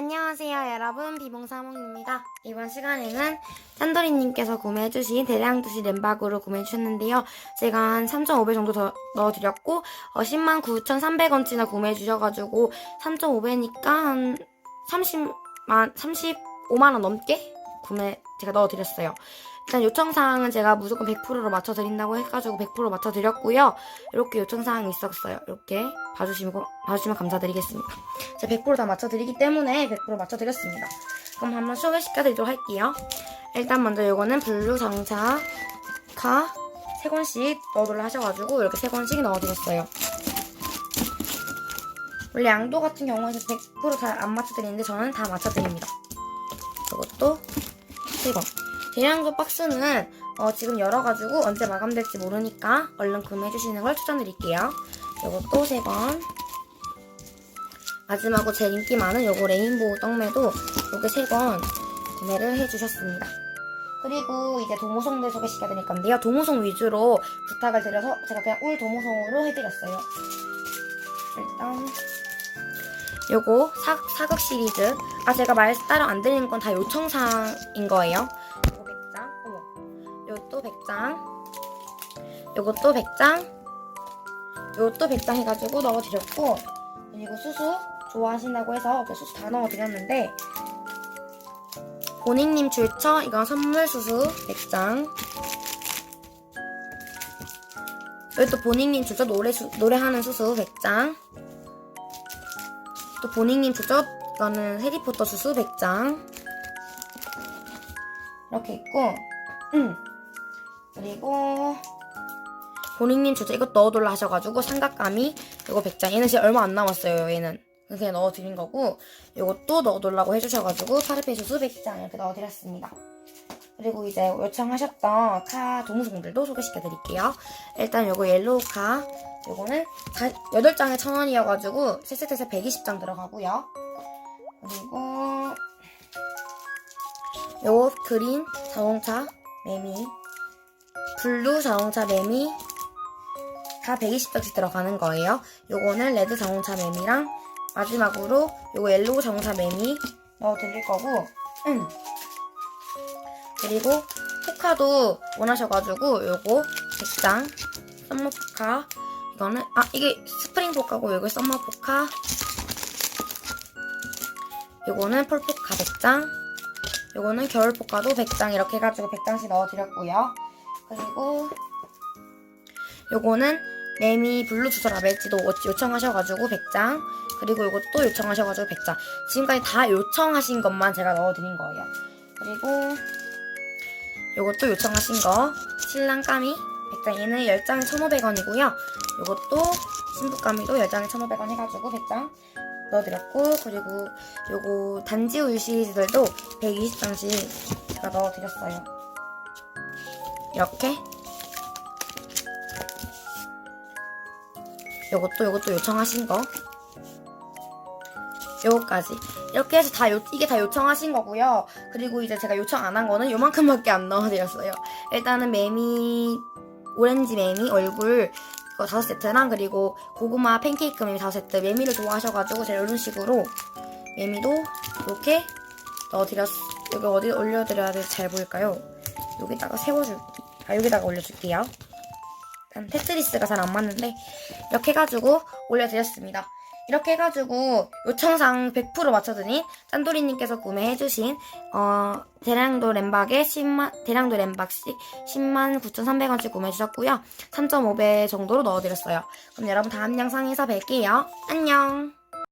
안녕하세요 여러분. 비봉사몽입니다. 이번 시간에는 짠돌이님께서 구매해주신 대량두시 램박으로 구매해주셨는데요. 제가 한 3,500 정도 더 넣어드렸고 어, 10만 9,300원치나 구매해주셔가지고 3,500니까 한 30만 35만원 넘게 구매 제가 넣어드렸어요 일단 요청사항은 제가 무조건 100%로 맞춰드린다고 해가지고 100% 맞춰드렸고요 이렇게 요청사항이 있었어요 이렇게 봐주시면, 봐주시면 감사드리겠습니다 제가 100%다 맞춰드리기 때문에 100% 맞춰드렸습니다. 그럼 한번 소개시켜드리도록 할게요. 일단 먼저 요거는 블루 장차 카 3권씩 넣어달라 하셔가지고 이렇게 3권씩 넣어드렸어요. 원래 양도 같은 경우에는 100%잘 안 맞춰드리는데 저는 다 맞춰드립니다. 이것도 3권. 대량도 박스는 어, 지금 열어가지고 언제 마감될지 모르니까 얼른 구매해주시는 걸 추천드릴게요. 이것도 3권. 마지막으로 제일 인기 많은 요거 레인보우 떡매도 요게 3권 구매를 해주셨습니다. 그리고 이제 도모송들 소개시켜드릴 건데요. 도모송 위주로 부탁을 드려서 제가 그냥 울 도모송으로 해드렸어요. 일단 요거 사, 사극 시리즈 아 제가 말 따로 안 드리는 건 다 요청사항인 거예요. 요거 100장. 어머 요것도 100장. 요것도 100장 요것도 100장 해가지고 넣어드렸고 그리고 수수 좋아하신다고 해서 그 수수 다 넣어드렸는데 본인님 출처 이건 선물 수수 100장. 여기 또 본인님 출처 노래 수, 노래하는 수수 100장. 또 본인님 출처 이거는 해리포터 수수 100장. 이렇게 있고 음 그리고 본인님 주제 이것 넣어둘라 하셔가지고 삼각감이 이거 100장. 얘는 진짜 얼마 안 남았어요 얘는. 그냥 넣어드린 거고 이것도 넣어둘라고 해주셔가지고 파르페수수 100장 이렇게 넣어드렸습니다. 그리고 이제 요청하셨던 카 도무송들도 소개시켜 드릴게요. 일단 요거 옐로우 카 요거는 8장에 1000원이어가지고 세세트에서 120장 들어가고요. 그리고 요 그린 자동차 매미 블루 자동차 매미 다 120장씩 들어가는 거예요. 요거는 레드 자동차 매미랑 마지막으로 요거 옐로우 자동차 매미 넣어 드릴 거고 음. 그리고 포카도 원하셔가지고 요거 100장 썸머 포카 이거는 아 이게 스프링 포카고 요거 썸머 포카 요거는 펄 포카 100장 요거는 겨울 포카도 100장 이렇게 해가지고 100장씩 넣어드렸고요. 그리고 요거는 매미 블루 주소 라벨지도 요청하셔가지고 100장. 그리고 요것도 요청하셔가지고 100장. 지금까지 다 요청하신 것만 제가 넣어드린 거예요. 그리고 요것도 요청하신 거. 신랑 까미 100장. 얘는 10장에 1,500원이고요. 요것도 신부까미도 10장에 1,500원 해가지고 100장 넣어드렸고 그리고 요거 단지 우유 시리즈들도 120장씩 제가 넣어드렸어요 이렇게. 요것도 요것도 요청하신 거. 요거까지. 이렇게 해서 다 요, 이게 다 요청하신 거고요. 그리고 이제 제가 요청 안 한 거는 요만큼밖에 안 넣어드렸어요. 일단은 매미 오렌지 매미 얼굴 이거 다섯 세트랑 그리고 고구마 팬케이크 매미 다섯 세트. 매미를 좋아하셔가지고 제가 이런 식으로 매미도 이렇게 넣어드렸 여기 어디 올려드려야 될지 잘 보일까요? 여기다가 세워줄 아 여기다가 올려줄게요 테트리스가 잘 안 맞는데 이렇게 해가지고 올려드렸습니다. 이렇게 해가지고 요청사항 100% 맞춰드린 짠돌이님께서 구매해주신 어, 대량도 램박에 10만 대량도 램박씩 10만 9,300원씩 구매해주셨고요. 3.5배 정도로 넣어드렸어요. 그럼 여러분 다음 영상에서 뵐게요. 안녕.